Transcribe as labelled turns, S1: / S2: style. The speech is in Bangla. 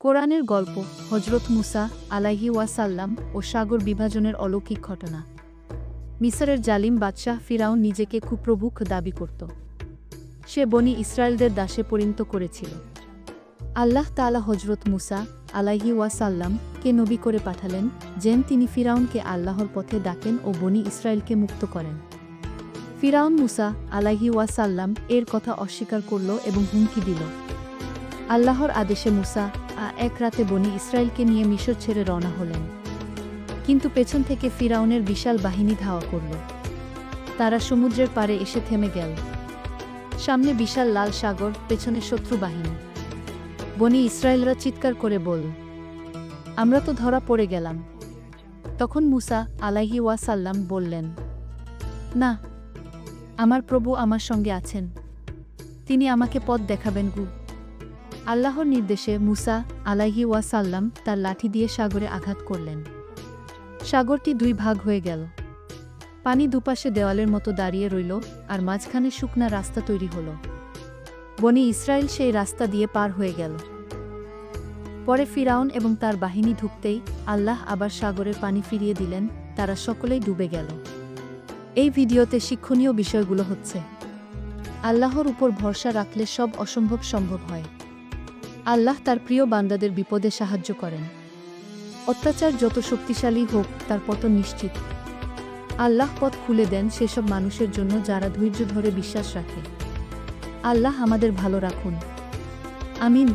S1: কোরআনের গল্প হজরত মুসা আলাহি ওয়াসাল্লাম ও সাগর বিভাজনের অলৌকিক ঘটনা। মিসরের জালিম বাদশাহ ফিরাউন নিজেকে কুপ্রভুক দাবি করত। সে বনি ইসরায়েলদের দাসে পরিণত করেছিল। আল্লাহ তালা হজরত মুসা আলাহি ওয়াসাল্লাম কে নবী করে পাঠালেন, যেন তিনি ফিরাউনকে আল্লাহর পথে ডাকেন ও বনি ইসরায়েলকে মুক্ত করেন। ফিরাউন মুসা আলাহি ওয়াসাল্লাম এর কথা অস্বীকার করল এবং হুমকি দিল। আল্লাহর আদেশে মুসা এক রাতে বনি ইসরায়েলকে নিয়ে মিশর ছেড়ে রওনা হলেন। কিন্তু পেছন থেকে ফিরাউনের বিশাল বাহিনী ধাওয়া করল। তারা সমুদ্রের পাড়ে এসে থেমে গেল। সামনে বিশাল লাল সাগর, পেছনে শত্রু বাহিনী। বনি ইসরায়েলরা চিৎকার করে বল আমরা তো ধরা পড়ে গেলাম। তখন মুসা আলাহি ওয়াসাল্লাম বললেন, না, আমার প্রভু আমার সঙ্গে আছেন। তিনি আমাকে পথ দেখাবেন গু। আল্লাহর নির্দেশে মুসা আলাহি ওয়াসাল্লাম তার লাঠি দিয়ে সাগরে আঘাত করলেন। সাগরটি দুই ভাগ হয়ে গেল। পানি দুপাশে দেওয়ালের মতো দাঁড়িয়ে রইল আর মাঝখানে শুকনা রাস্তা তৈরি হল। বনি ইসরায়েল সেই রাস্তা দিয়ে পার হয়ে গেল। পরে ফিরাউন এবং তার বাহিনী ঢুকতেই আল্লাহ আবার সাগরের পানি ফিরিয়ে দিলেন, তারা সকলেই ডুবে গেল। এই ভিডিওতে শিক্ষণীয় বিষয়গুলো হচ্ছে, আল্লাহর উপর ভরসা রাখলে সব অসম্ভব সম্ভব হয়। আল্লাহ তার প্রিয় বান্দাদের বিপদে সাহায্য করেন। অত্যাচার যত শক্তিশালী হোক, তার পতন নিশ্চিত। আল্লাহ পথ খুলে দেন সেসব মানুষের জন্য যারা ধৈর্য ধরে বিশ্বাস রাখে। আল্লাহ আমাদের ভালো রাখুন। আমিন।